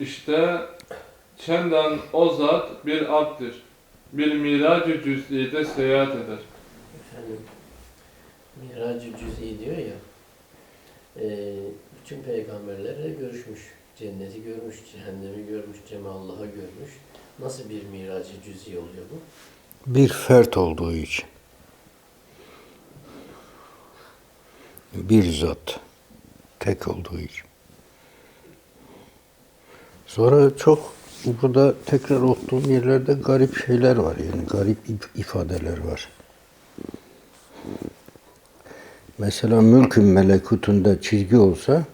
İşte çendan o zat bir abdir. Bir miracı cüz'ide seyahat eder. Efendim, Mirac-ı Cüz'i diyor ya, e, bütün peygamberlerle görüşmüş. Cenneti görmüş, cehennemi görmüş, Cemallah'ı görmüş. Nasıl bir Mirac-ı Cüz'i oluyor bu? Bir fert olduğu için. Bir zat. Tek olduğu için. Sonra çok burada tekrar okuduğum yerlerde garip şeyler var. Yani garip if- ifadeler var. Mesela mülkün melekutunda çizgi olsa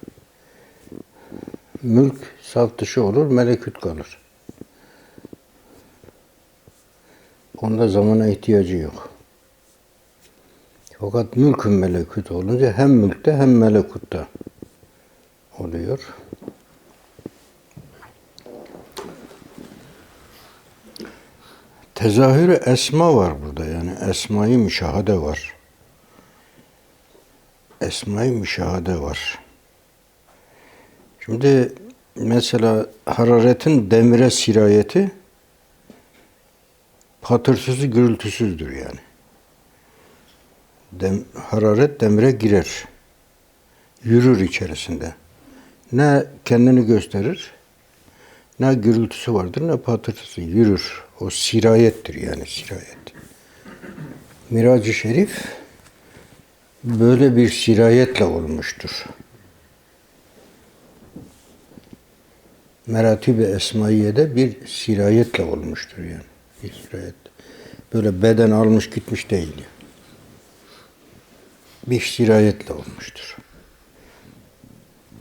mülk saf dışı olur, melekut kalır. Onda zamana ihtiyacı yok. Fakat mülkün melekut olunca hem mülkte hem melekutta oluyor. Tezahürü esma var burada yani esmayı müşahede var. Esmayı müşahede var. Şimdi mesela hararetin demire sirayeti patırsızı gürültüsüzdür yani. Dem, hararet demire girer. Yürür içerisinde. Ne kendini gösterir, ne gürültüsü vardır, ne patırtısı. Yürür. O sirayettir yani sirayet. Miracı Şerif böyle bir sirayetle olmuştur. Meratib-i Esmaiye'de bir sirayetle olmuştur yani. Bir sirayet. Böyle beden almış gitmiş değil. yani. Bir sirayetle olmuştur.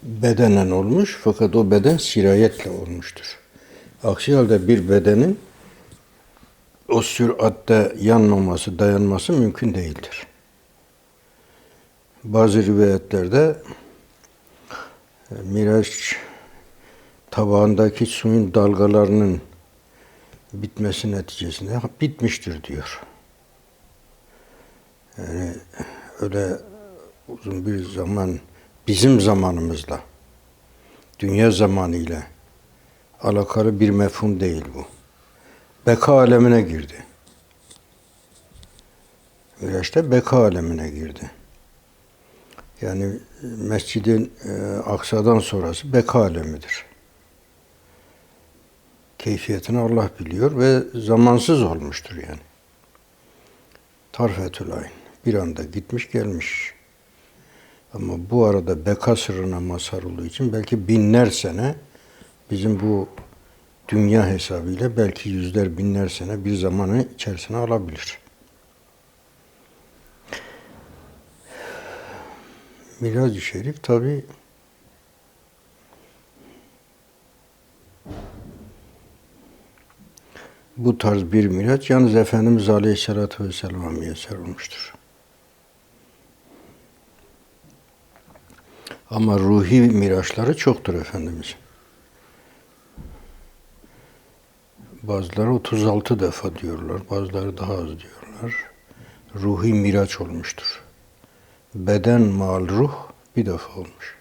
Bedenen olmuş fakat o beden sirayetle olmuştur. Aksi halde bir bedenin o süratte yanmaması, dayanması mümkün değildir. Bazı rivayetlerde e, Miraç tabağındaki suyun dalgalarının bitmesi neticesinde bitmiştir diyor. Yani öyle uzun bir zaman bizim zamanımızla dünya zamanıyla alakalı bir mefhum değil bu. Beka alemine girdi. Miraç'ta beka alemine girdi. Yani Mescid-i e, Aksa'dan sonrası beka alemidir. Keyfiyetini Allah biliyor ve zamansız olmuştur yani. Tarfetül ayn. Bir anda gitmiş gelmiş. Ama bu arada beka sırrına mazhar olduğu için belki binler sene bizim bu dünya hesabıyla belki yüzler binler sene bir zamanı içerisine alabilir. Mirac-ı Şerif tabi bu tarz bir miraç yalnız Efendimiz Aleyhisselatü Vesselam'a müyesser olmuştur. Ama ruhi miraçları çoktur Efendimizin. Bazıları 36 defa diyorlar, bazıları daha az diyorlar. Ruhi miraç olmuştur. Beden mal ruh bir defa olmuş.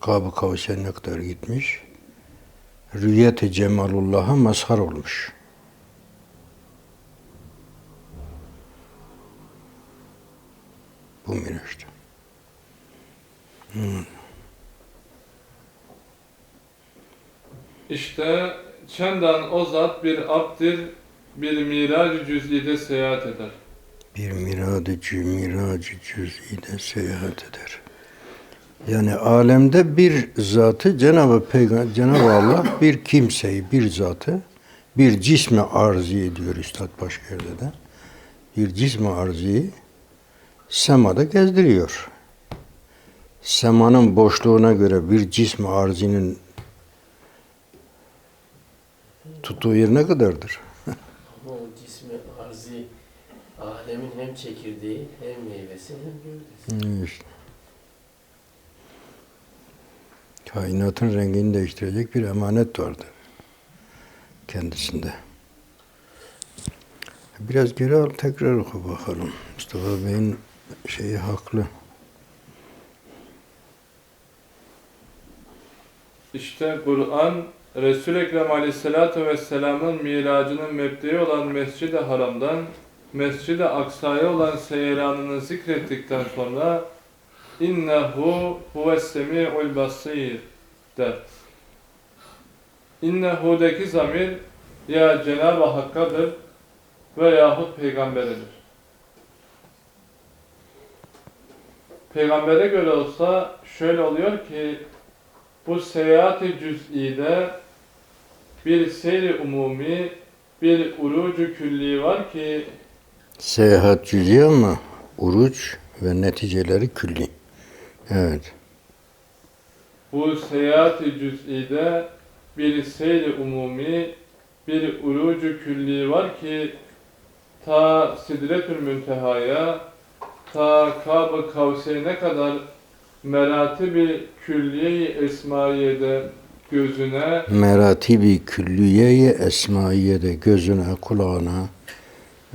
Kab-ı Kavseyn'e kadar gitmiş. Rüyet-i Cemalullah'a mazhar olmuş. Bu miraçta. İşte çendan o zat bir abdir. Bir miracı cüz'ide seyahat eder. bir miradı miracı cüz'ide seyahat eder. Yani alemde bir zatı Cenab-ı Peygamber, Cenab-ı Allah bir kimseyi, bir zatı, bir cismi arzi diyor Üstad başka yerde de. Bir cismi arziyi semada gezdiriyor. Semanın boşluğuna göre bir cismi arzinin tuttuğu yer ne kadardır? Ama o cismi arzi, alemin hem çekirdeği, hem meyvesi, hem gövdesi. İşte. Kainatın rengini değiştirecek bir emanet vardı kendisinde. Biraz geri al tekrar oku bakalım. Mustafa Bey'in şeyi haklı. işte Kur'an Resul-i Ekrem Aleyhisselatü Vesselam'ın miracının mebdei olan Mescid-i Haram'dan Mescid-i Aksa'ya olan seyranını zikrettikten sonra innehu huves semi'ul basir der. İnnehu'daki zamir ya Cenab-ı Hakk'adır veyahut peygamberedir. Peygambere göre olsa şöyle oluyor ki bu seyahat-i cüz'ide bir seyri umumi, bir urucu külli var ki Seyahat cüzi ama uruç ve neticeleri külli. Evet. bu seyahat-i cüz'ide bir seyri umumi, bir urucu külli var ki ta Sidretül Münteha'ya, ta Kab-ı Kavseyn'e kadar meratibi külliye-i esmaiyede gözüne Meratibi külliye esmaiyede gözüne, kulağına,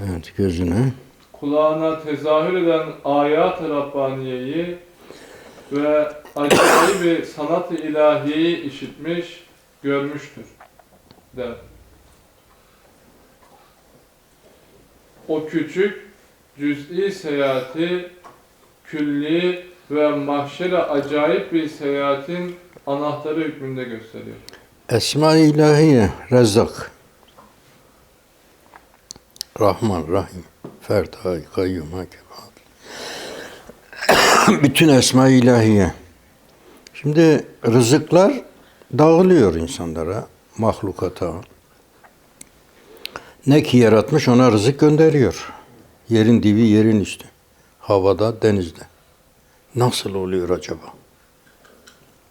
evet gözüne kulağına tezahür eden ayat-ı Rabbaniye'yi ve acayip bir sanat-ı ilahiyeyi işitmiş, görmüştür der. O küçük cüz'i seyahati külli ve mahşere acayip bir seyahatin anahtarı hükmünde gösteriyor. Esma-i ilahiye, Rezzak. Rahman, Rahim, Ferday, Kayyum, Hakem. Bütün Esma-i ilahiye. Şimdi rızıklar dağılıyor insanlara, mahlukata. Ne ki yaratmış ona rızık gönderiyor. Yerin dibi, yerin üstü. Havada, denizde. Nasıl oluyor acaba?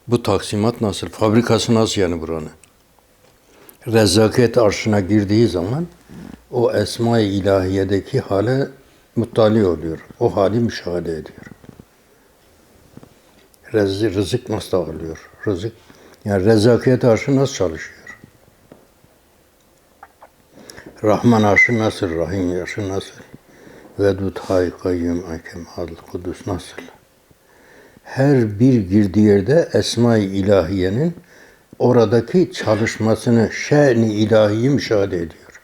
Bu taksimat nasıl? Fabrikası nasıl yani buranın? Rezzaket arşına girdiği zaman o esma-i ilahiyedeki hale muttali oluyor. O hali müşahede ediyor. Rezzi, rızık nasıl dağılıyor? Rızık, yani rezzaket arşı nasıl çalışıyor? Rahman arşı nasıl? Rahim arşı nasıl? Vedud, Hay, Kayyum, Hakem, Adil, Kudüs nasıl? her bir girdiği yerde Esma-i İlahiye'nin oradaki çalışmasını, şen-i ilahiyi müşahede ediyor.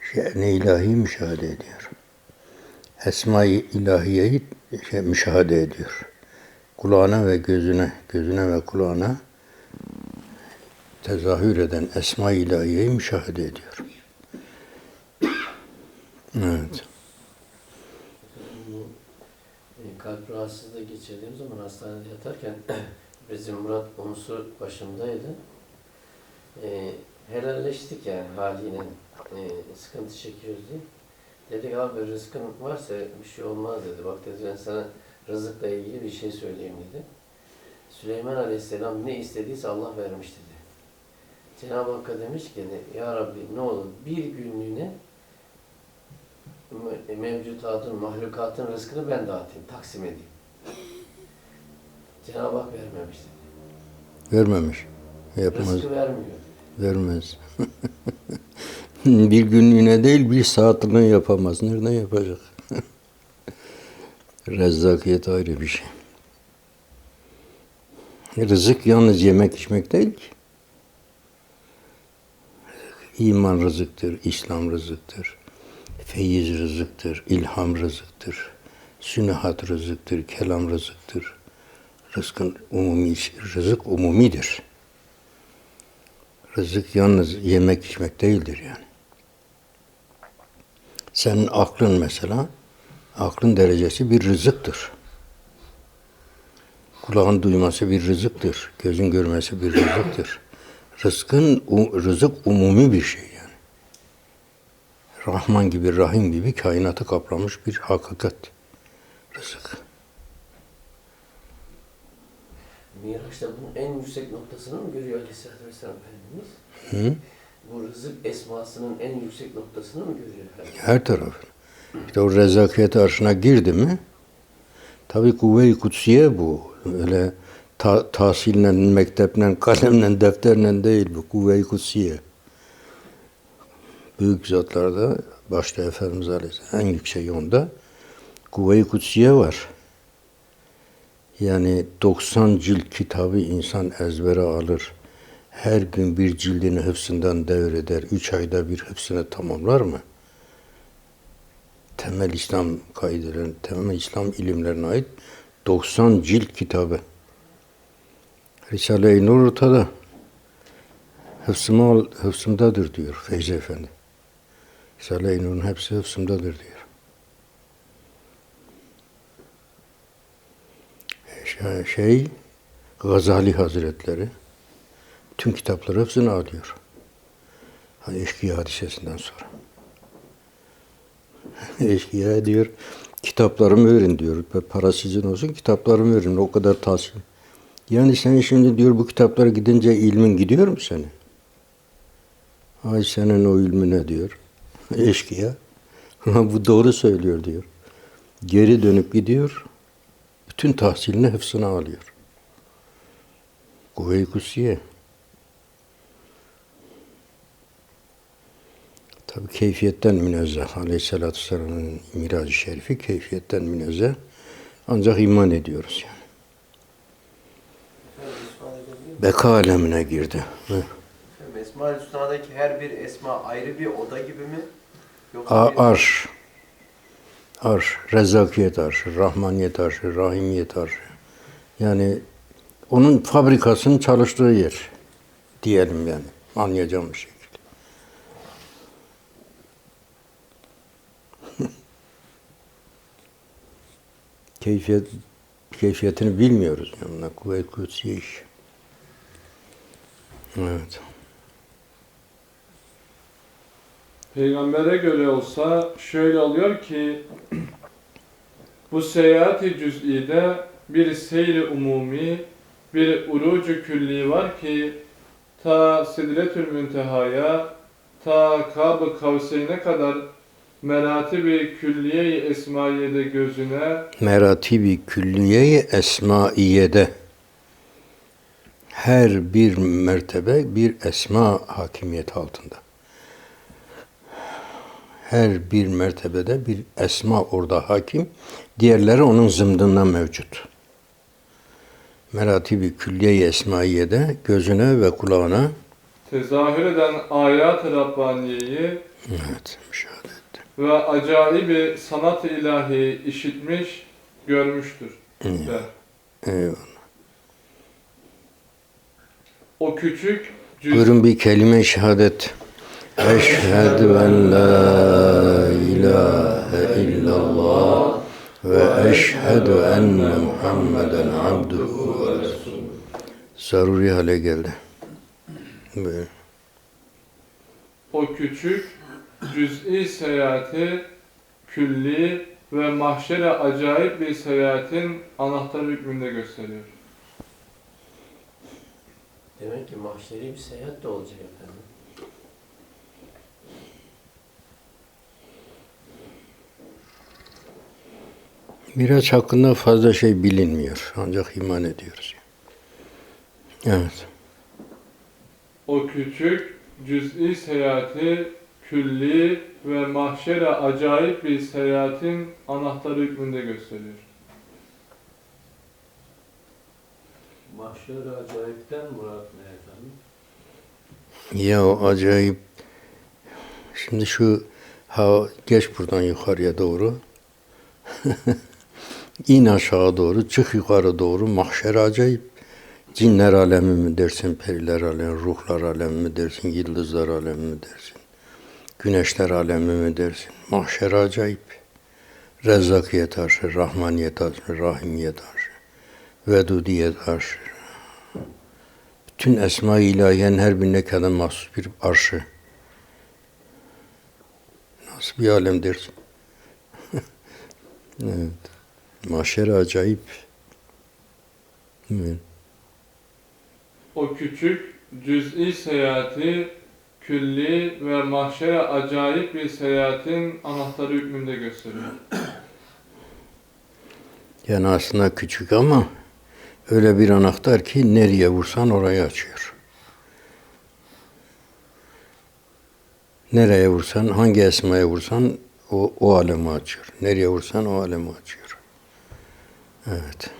Şen-i ilahiyi müşahede ediyor. Esma-i ilahiyeyi şey, müşahede ediyor. Kulağına ve gözüne, gözüne ve kulağına tezahür eden Esma-i ilahiyeyi müşahede ediyor. Evet. E, kalp rahatsızlığı geçirdiğim zaman hastanede yatarken bizim Murat Unsur başımdaydı. E, helalleştik yani haliyle e, sıkıntı çekiyoruz diye. Dedik abi rızkın varsa bir şey olmaz dedi. Bak dedi ben sana rızıkla ilgili bir şey söyleyeyim dedi. Süleyman Aleyhisselam ne istediyse Allah vermiş dedi. Cenab-ı Hakk'a demiş ki Ya Rabbi ne olur bir günlüğüne me- mevcutatın, mahlukatın rızkını ben dağıtayım, taksim edeyim. Cenab-ı Hak vermemiş dedi. Vermemiş. Yapmaz. Rızkı vermiyor. Vermez. bir günlüğüne değil bir saatliğine yapamaz. Nereden yapacak? Rezzakiyet ayrı bir şey. Rızık yalnız yemek içmek değil ki. İman rızıktır, İslam rızıktır, feyiz rızıktır, ilham rızıktır, sünehat rızıktır, kelam rızıktır. Rızkın umumi, rızık umumidir. Rızık yalnız yemek içmek değildir yani. Senin aklın mesela, aklın derecesi bir rızıktır. Kulağın duyması bir rızıktır. Gözün görmesi bir rızıktır. Rızkın, rızık umumi bir şey yani. Rahman gibi, Rahim gibi kainatı kaplamış bir hakikat. Rızık. Miraç'ta bunun en yüksek noktasını mı görüyor Aleyhisselatü Vesselam Efendimiz? Hı? Bu rızık esmasının en yüksek noktasını mı görüyor Efendimiz? Her taraf. İşte o rezakiyet arşına girdi mi, tabi kuvve-i kutsiye bu. Öyle ta, tahsille, mekteple, kalemle, defterle değil bu. Kuvve-i kutsiye. Büyük zatlarda, başta Efendimiz Aleyhisselam en yüksek onda Kuvve-i Kutsiye var. Yani 90 cilt kitabı insan ezbere alır. Her gün bir cildini hıfzından devreder. Üç ayda bir hıfzını tamamlar mı? Temel İslam kaidelerine, temel İslam ilimlerine ait 90 cilt kitabı. Risale-i Nur ortada. Hıfzıma, al- hıfzımdadır diyor Feyzi Efendi. Risale-i Nur'un hepsi hıfzımdadır diyor. Şey- Şey, Gazali Hazretleri tüm kitapları hepsini alıyor. Hani eşkıya hadisesinden sonra. eşkıya diyor, kitaplarımı verin diyor. Para sizin olsun, kitaplarımı verin. O kadar tahsil. Yani sen şimdi diyor bu kitaplara gidince ilmin gidiyor mu senin? Ay senin o ilmine diyor. Eşkıya. bu doğru söylüyor diyor. Geri dönüp gidiyor. Bütün tahsilini hıfzına alıyor. Kuvve-i Kutsiye. Tabi keyfiyetten münezzeh. Aleyhisselatü Vesselam'ın miracı şerifi keyfiyetten münezzeh. Ancak iman ediyoruz yani. Beka alemine girdi. Hı. Esma-ül Hüsna'daki her bir esma ayrı bir oda gibi mi? Yoksa A- bir- arş. Arş. Rezzakiyet arşı, Rahmaniyet arşı, Rahimiyet arşı. Yani onun fabrikasının çalıştığı yer diyelim yani. Anlayacağım bir şekilde. Keyfiyet, keyfiyetini bilmiyoruz. Yani kuvvet kutsiye iş. Evet. Peygambere göre olsa şöyle oluyor ki bu seyahat-i cüz'ide bir seyri umumi, bir urucu külli var ki ta Sidretül Münteha'ya ta Kab-ı Kavseyn'e kadar meratibi külliye-i esmaiyede gözüne meratibi külliye-i esmaiyede her bir mertebe bir esma hakimiyeti altında. Her bir mertebede bir esma orada hakim, diğerleri onun zımdından mevcut. Meratibi külliye-i esmaiyede gözüne ve kulağına tezahür eden ayat-ı Rabbaniye'yi evet, müşahede etti. ve acayibi sanat-ı ilahi işitmiş, görmüştür. Evet. der. Eyvallah. O küçük Buyurun bir kelime-i şehadet. Eşhedü en la ilahe illallah ve eşhedü enne Muhammeden abduhu ve resulü. Zaruri hale geldi. Buyurun. o küçük cüz'i seyahati külli ve mahşere acayip bir seyahatin anahtar hükmünde gösteriyor. Demek ki mahşeri bir seyahat de olacak efendim. Miraç hakkında fazla şey bilinmiyor. Ancak iman ediyoruz. Evet. O küçük cüz'i seyahati külli ve mahşere acayip bir seyahatin anahtar hükmünde gösteriyor. Mahşer acayipten murat ne efendim? Ya acayip. Şimdi şu ha geç buradan yukarıya doğru. İn aşağı doğru, çık yukarı doğru. Mahşer acayip. Cinler alemi mi dersin, periler alemi, ruhlar alemi mi dersin, yıldızlar alemi mi dersin, güneşler alemi mi dersin. Mahşer acayip. Rezzakiyet arşı, Rahmaniyet arşı, Rahimiyet arşı, Vedudiyet arşı. Bütün esma-i ilahiyenin her birine kadar mahsus bir arşı. Nasıl bir alem dersin? evet. Mahşer acayip. Evet. O küçük cüz'i seyahati külli ve mahşere acayip bir seyahatin anahtarı hükmünde gösteriyor. Yani aslında küçük ama öyle bir anahtar ki nereye vursan orayı açıyor. Nereye vursan, hangi esmaya vursan O, o alemi açıyor. Nereye vursan o alemi açıyor. Evet.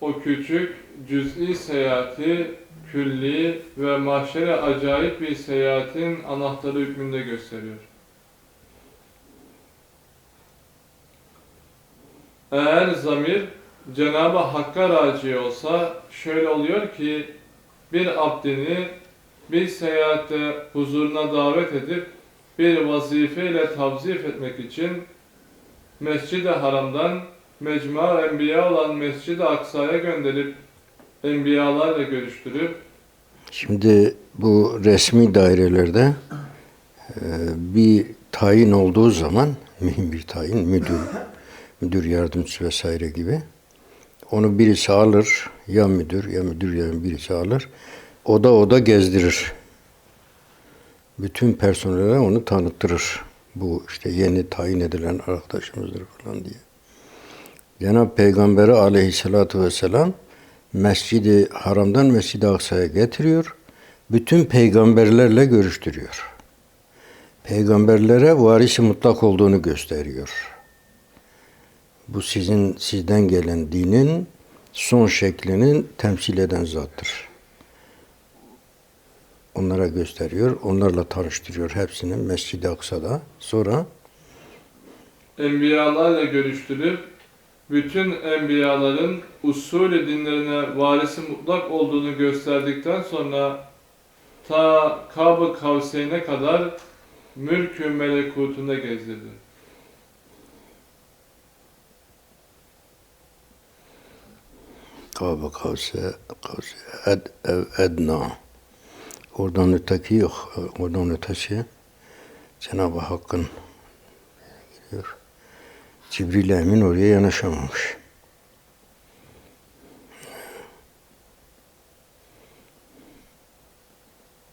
O küçük cüz'i seyahati külli ve mahşere acayip bir seyahatin anahtarı hükmünde gösteriyor. Eğer zamir Cenab-ı Hakk'a raci olsa şöyle oluyor ki bir abdini bir seyahatte huzuruna davet edip bir vazifeyle tavzif etmek için Mescid-i Haram'dan Mecmua Enbiya olan Mescid-i Aksa'ya gönderip enbiyalarla görüştürüp Şimdi bu resmi dairelerde e, bir tayin olduğu zaman mühim bir tayin müdür, müdür yardımcısı vesaire gibi onu birisi alır ya müdür ya müdür ya birisi alır oda oda gezdirir. Bütün personele onu tanıttırır. Bu işte yeni tayin edilen arkadaşımızdır falan diye. Cenab-ı Peygamberi aleyhissalatu vesselam Mescid-i Haram'dan Mescid-i Aksa'ya getiriyor. Bütün peygamberlerle görüştürüyor. Peygamberlere varisi mutlak olduğunu gösteriyor. Bu sizin sizden gelen dinin son şeklinin temsil eden zattır. Onlara gösteriyor, onlarla tanıştırıyor hepsini Mescid-i Aksa'da. Sonra enbiyalarla görüştürüp bütün enbiyaların usulü dinlerine varisi mutlak olduğunu gösterdikten sonra ta Kab-ı Kavseyn'e kadar mülk-ü melekutunda gezdirdi. Kâbe kavse, kavse ed, ev, edna. Oradan öteki yok. Oradan ötesi Cenab-ı Hakk'ın giriyor. Cibril Emin oraya yanaşamamış.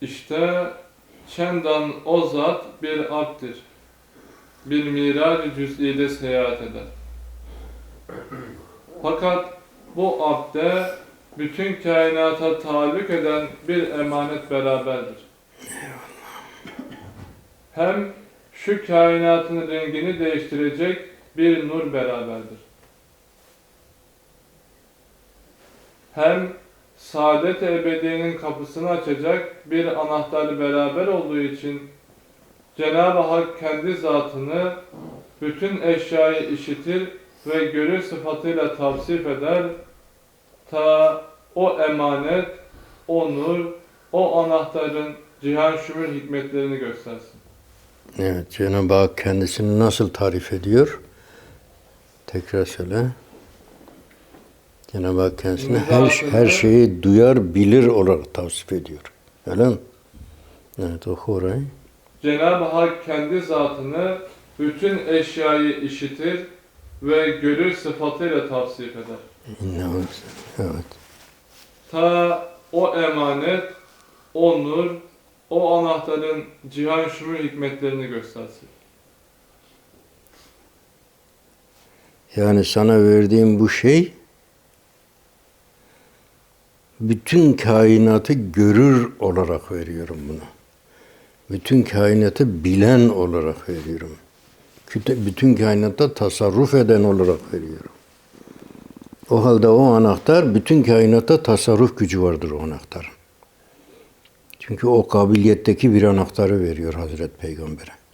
İşte çendan o zat bir abdir. Bir mirac cüz'ide seyahat eder. Fakat bu abde bütün kainata taalluk eden bir emanet beraberdir. Hem şu kainatın rengini değiştirecek bir nur beraberdir. Hem saadet ebediyenin kapısını açacak bir anahtar beraber olduğu için Cenab-ı Hak kendi zatını bütün eşyayı işitir ve görür sıfatıyla tavsif eder. Ta o emanet, o nur, o anahtarın cihan şumul hikmetlerini göstersin. Evet, Cenab-ı Hak kendisini nasıl tarif ediyor? Tekrar söyle. Cenab-ı Hak kendisini her, her şeyi duyar, bilir olarak tavsif ediyor. Öyle mi? Evet, oku orayı. Cenab-ı Hak kendi zatını bütün eşyayı işitir ve görür sıfatıyla tavsif eder. İnnehu- Evet. Ta o emanet, o nur, o anahtarın cihan şumul hikmetlerini göstersin. Yani sana verdiğim bu şey bütün kainatı görür olarak veriyorum bunu. Bütün kainatı bilen olarak veriyorum. Bütün kainatta tasarruf eden olarak veriyorum. O halde o anahtar bütün kainatta tasarruf gücü vardır o anahtarın. Çünkü o kabiliyetteki bir anahtarı veriyor Hazreti Peygamber'e.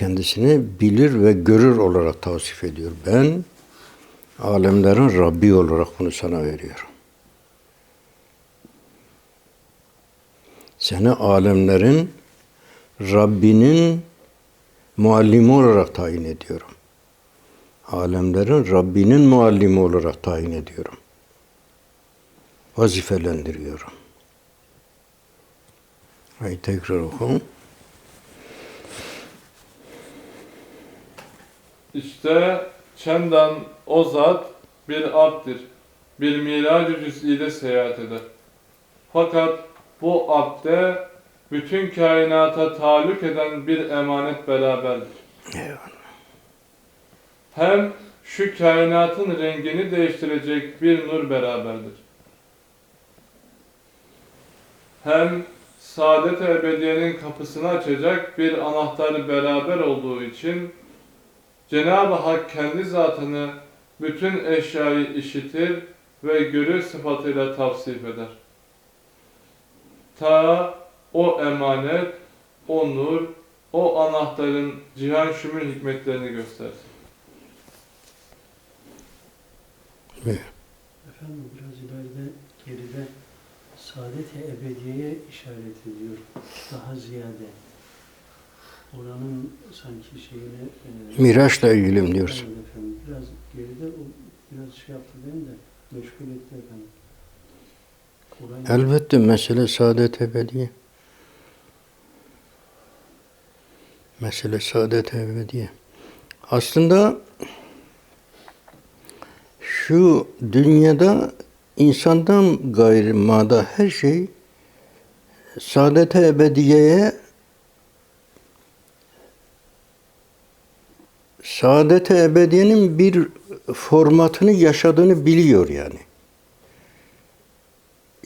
kendisini bilir ve görür olarak tavsif ediyor. Ben alemlerin Rabbi olarak bunu sana veriyorum. Seni alemlerin Rabbinin muallimi olarak tayin ediyorum. Alemlerin Rabbinin muallimi olarak tayin ediyorum. Vazifelendiriyorum. Hayır tekrar okuyun. İşte çendan o zat bir abdir. Bir mirac-ı cüz'ide seyahat eder. Fakat bu abde bütün kainata taalluk eden bir emanet beraberdir. Eyvallah. Hem şu kainatın rengini değiştirecek bir nur beraberdir. Hem saadet ebediyenin kapısını açacak bir anahtarı beraber olduğu için Cenab-ı Hak kendi zatını bütün eşyayı işitir ve görür sıfatıyla tavsif eder. Ta o emanet, o nur, o anahtarın cihan şümül hikmetlerini göstersin. Efendim biraz ileride geride saadet-i ebediyeye işaret ediyor. Daha ziyade. Oranın sanki şeyini... e, Miraçla ilgili mi diyorsun? Evet efendim. Biraz geride o biraz şey yaptı beni de meşgul etti efendim. Orayı Elbette mesele saadet ebediye. Mesele saadet ebediye. Aslında şu dünyada insandan gayrı mada her şey saadet ebediyeye saadet ebediyenin bir formatını yaşadığını biliyor yani.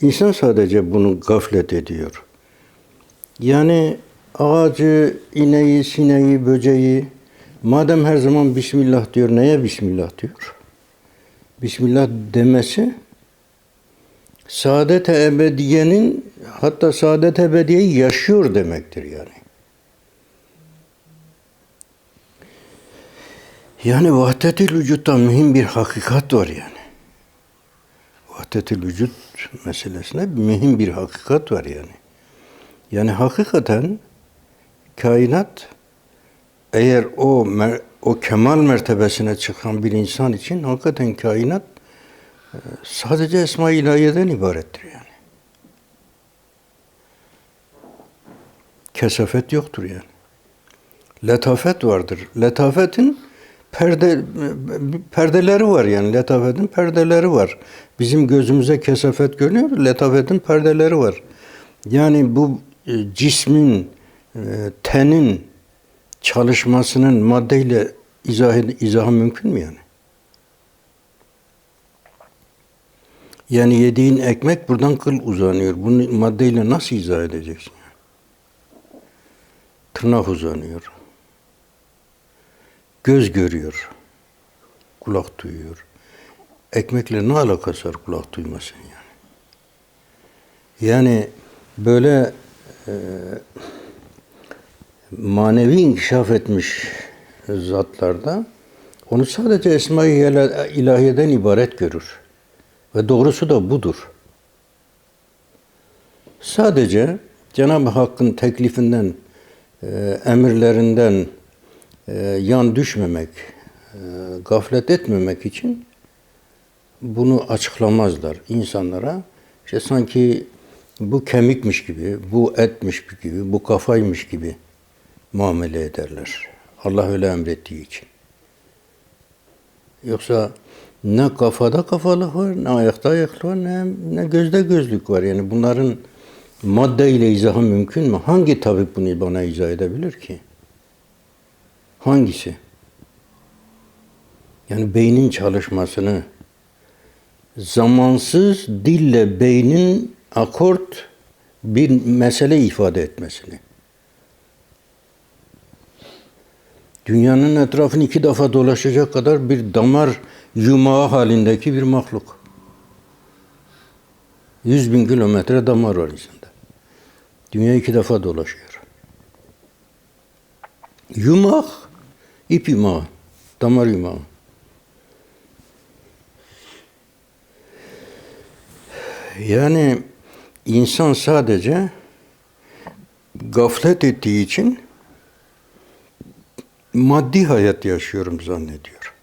İnsan sadece bunu gaflet ediyor. Yani ağacı, ineği, sineği, böceği madem her zaman Bismillah diyor, neye Bismillah diyor? Bismillah demesi saadet-i ebediyenin hatta saadet-i ebediyeyi yaşıyor demektir yani. Yani vahdetül vücutta mühim bir hakikat var yani. Vahdetül vücut meselesine mühim bir hakikat var yani. Yani hakikaten kainat eğer o o kemal mertebesine çıkan bir insan için hakikaten kainat e, sadece esma-i ilahiyeden ibarettir yani. Kesafet yoktur yani. Letafet vardır. Letafetin perde perdeleri var yani letafetin perdeleri var. Bizim gözümüze kesafet görünüyor, letafetin perdeleri var. Yani bu e, cismin, e, tenin çalışmasının maddeyle izah izahı mümkün mü yani? Yani yediğin ekmek buradan kıl uzanıyor. Bunu maddeyle nasıl izah edeceksin? Tırnak uzanıyor. Göz görüyor. Kulak duyuyor. Ekmekle ne alakası var kulak duymasın yani? Yani böyle e, manevi inkişaf etmiş zatlarda onu sadece Esma-i İlahiye'den ibaret görür. Ve doğrusu da budur. Sadece Cenab-ı Hakk'ın teklifinden, e, emirlerinden e, yan düşmemek, e, gaflet etmemek için bunu açıklamazlar insanlara. İşte sanki bu kemikmiş gibi, bu etmiş gibi, bu kafaymış gibi muamele ederler. Allah öyle emrettiği için. Yoksa ne kafada kafalık var, ne ayakta ayaklık var, ne, ne gözde gözlük var. Yani bunların maddeyle izahı mümkün mü? Hangi tabip bunu bana izah edebilir ki? Hangisi? Yani beynin çalışmasını, zamansız dille beynin akort bir mesele ifade etmesini. Dünyanın etrafını iki defa dolaşacak kadar bir damar yumağı halindeki bir mahluk. Yüz bin kilometre damar var insanda. Dünya iki defa dolaşıyor. Yumak, ip yumağı, damar yumağı. Yani insan sadece gaflet ettiği için maddi hayat yaşıyorum zannediyor.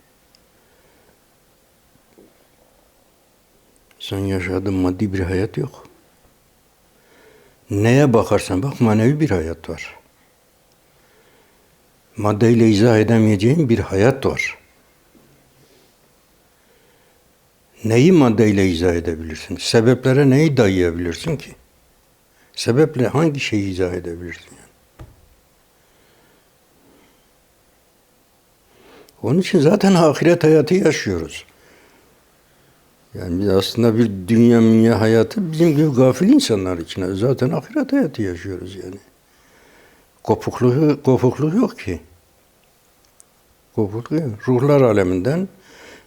Sen yaşadığın maddi bir hayat yok. Neye bakarsan bak manevi bir hayat var. Maddeyle izah edemeyeceğin bir hayat var. Neyi maddeyle izah edebilirsin? Sebeplere neyi dayayabilirsin ki? Sebeple hangi şeyi izah edebilirsin? Onun için zaten ahiret hayatı yaşıyoruz. Yani biz aslında bir dünya dünya hayatı bizim gibi gafil insanlar için. Zaten ahiret hayatı yaşıyoruz yani. Kopukluğu, kopukluk yok ki. Kopukluk yok. Ruhlar aleminden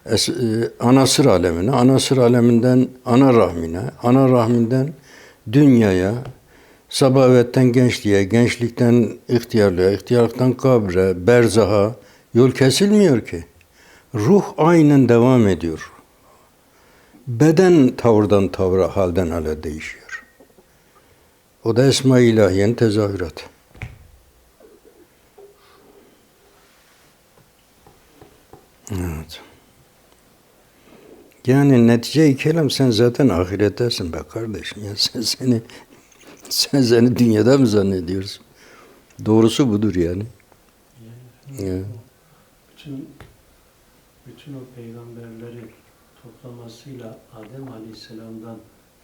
es- e, anasır alemine, anasır aleminden ana rahmine, ana rahminden dünyaya, sabavetten gençliğe, gençlikten ihtiyarlığa, ihtiyarlıktan kabre, berzaha yol kesilmiyor ki. Ruh aynen devam ediyor. Beden tavırdan tavra, halden hale değişiyor. O da Esma-i İlahiye'nin tezahüratı. Evet. Yani netice-i kelam sen zaten ahirettesin be kardeşim. Ya sen seni sen seni dünyada mı zannediyorsun? Doğrusu budur yani. Ya. Bütün bütün o peygamberleri toplamasıyla Adem Aleyhisselam'dan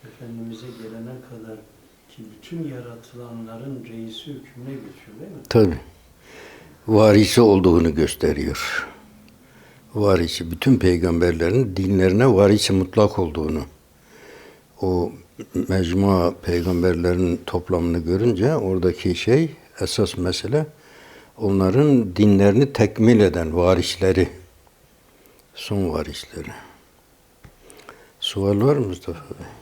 Efendimiz'e gelene kadar ki bütün yaratılanların reisi hükmüne geçiyor değil mi? Tabi. Varisi olduğunu gösteriyor. Varisi, bütün peygamberlerin dinlerine varisi mutlak olduğunu. O mecmua peygamberlerin toplamını görünce oradaki şey, esas mesele onların dinlerini tekmil eden varisleri. Son varisleri. Sual var mı Mustafa Bey?